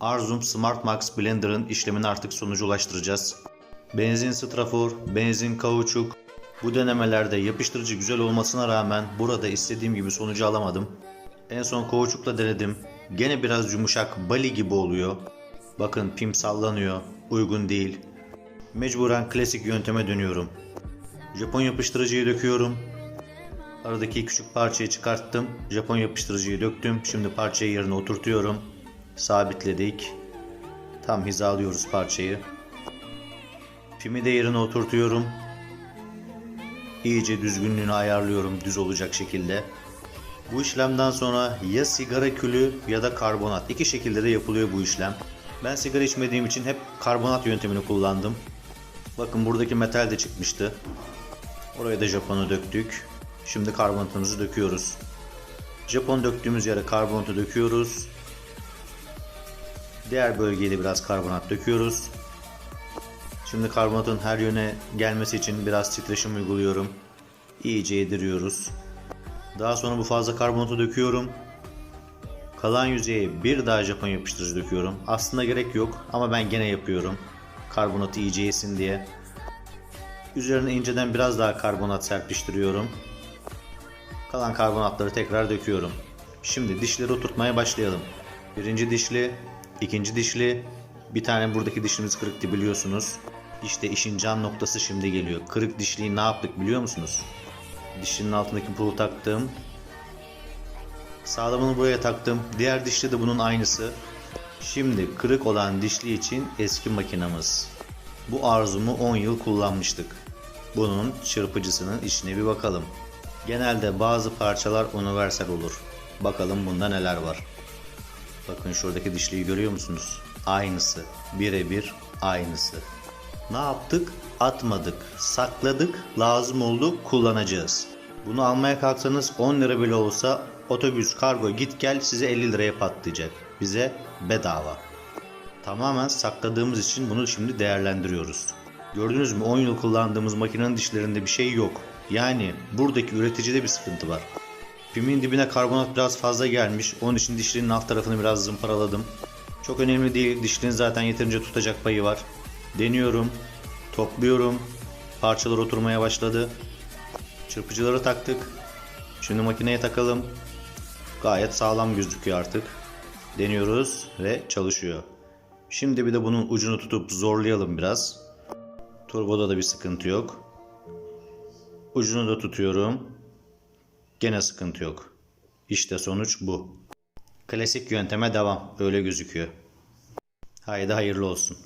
Arzum Smart Max Blender'ın işlemini artık sonuca ulaştıracağız. Benzin strafor, benzin kauçuk. Bu denemelerde yapıştırıcı güzel olmasına rağmen burada istediğim gibi sonucu alamadım. En son kauçukla denedim. Gene biraz yumuşak bali gibi oluyor. Bakın pim sallanıyor. Uygun değil. Mecburen klasik yönteme dönüyorum. Japon yapıştırıcıyı döküyorum. Aradaki küçük parçayı çıkarttım. Japon yapıştırıcıyı döktüm. Şimdi parçayı yerine oturtuyorum. Sabitledik. Tam hizalıyoruz parçayı. Pimi de yerine oturtuyorum. İyice düzgünlüğünü ayarlıyorum düz olacak şekilde. Bu işlemden sonra ya sigara külü ya da karbonat. iki şekilde de yapılıyor bu işlem. Ben sigara içmediğim için hep karbonat yöntemini kullandım. Bakın buradaki metal de çıkmıştı. Oraya da Japon'u döktük. Şimdi karbonatımızı döküyoruz. Japon döktüğümüz yere karbonatı döküyoruz. Diğer bölgeye de biraz karbonat döküyoruz. Şimdi karbonatın her yöne gelmesi için biraz titreşim uyguluyorum. İyice yediriyoruz. Daha sonra bu fazla karbonatı döküyorum. Kalan yüzeye bir daha Japon yapıştırıcı döküyorum. Aslında gerek yok ama ben gene yapıyorum. Karbonatı iyice yesin diye. Üzerine inceden biraz daha karbonat serpiştiriyorum. Kalan karbonatları tekrar döküyorum. Şimdi dişleri oturtmaya başlayalım. Birinci dişli, ikinci dişli, bir tane buradaki dişimiz kırıktı biliyorsunuz. İşte işin can noktası şimdi geliyor. Kırık dişliyi ne yaptık biliyor musunuz? Dişinin altındaki pulu taktım. Sağlamını buraya taktım. Diğer dişli de bunun aynısı. Şimdi kırık olan dişli için eski makinamız. Bu arzumu 10 yıl kullanmıştık. Bunun çırpıcısının içine bir bakalım. Genelde bazı parçalar universal olur. Bakalım bunda neler var. Bakın şuradaki dişliyi görüyor musunuz? Aynısı. Birebir aynısı. Ne yaptık? Atmadık. Sakladık. Lazım oldu. Kullanacağız. Bunu almaya kalksanız 10 lira bile olsa otobüs, kargo git gel size 50 liraya patlayacak. Bize bedava. Tamamen sakladığımız için bunu şimdi değerlendiriyoruz. Gördünüz mü 10 yıl kullandığımız makinenin dişlerinde bir şey yok. Yani buradaki üreticide bir sıkıntı var. Pimin dibine karbonat biraz fazla gelmiş. Onun için dişlinin alt tarafını biraz zımparaladım. Çok önemli değil. Dişlinin zaten yeterince tutacak payı var. Deniyorum. Topluyorum. Parçalar oturmaya başladı. Çırpıcıları taktık. Şimdi makineye takalım. Gayet sağlam gözüküyor artık. Deniyoruz ve çalışıyor. Şimdi bir de bunun ucunu tutup zorlayalım biraz. Turboda da bir sıkıntı yok. Ucunu da tutuyorum. Gene sıkıntı yok. İşte sonuç bu. Klasik yönteme devam. Öyle gözüküyor. Haydi hayırlı olsun.